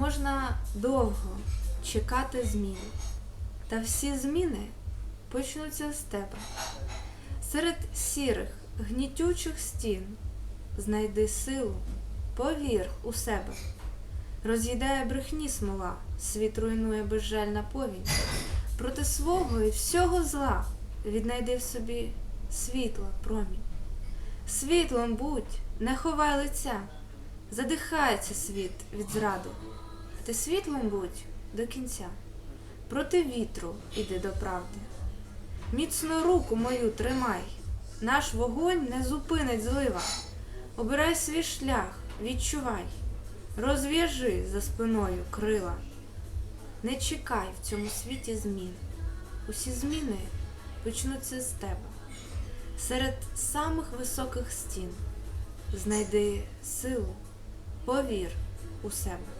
Можна довго чекати змін, та всі зміни почнуться з тебе. Серед сірих, гнітючих стін знайди силу, повір у себе. Роз'їдає брехні смола, світ руйнує безжальна повінь. Проти свого і всього зла віднайди в собі світло, промінь. Світлом будь, не ховай лиця, задихається світ від зраду. Ти світлом будь до кінця. Проти вітру іди до правди. Міцно руку мою тримай, наш вогонь не зупинить злива. Обирай свій шлях, відчувай, розв'яжи за спиною крила. Не чекай в цьому світі змін. Усі зміни почнуться з тебе. Серед самих високих стін знайди силу, повір у себе.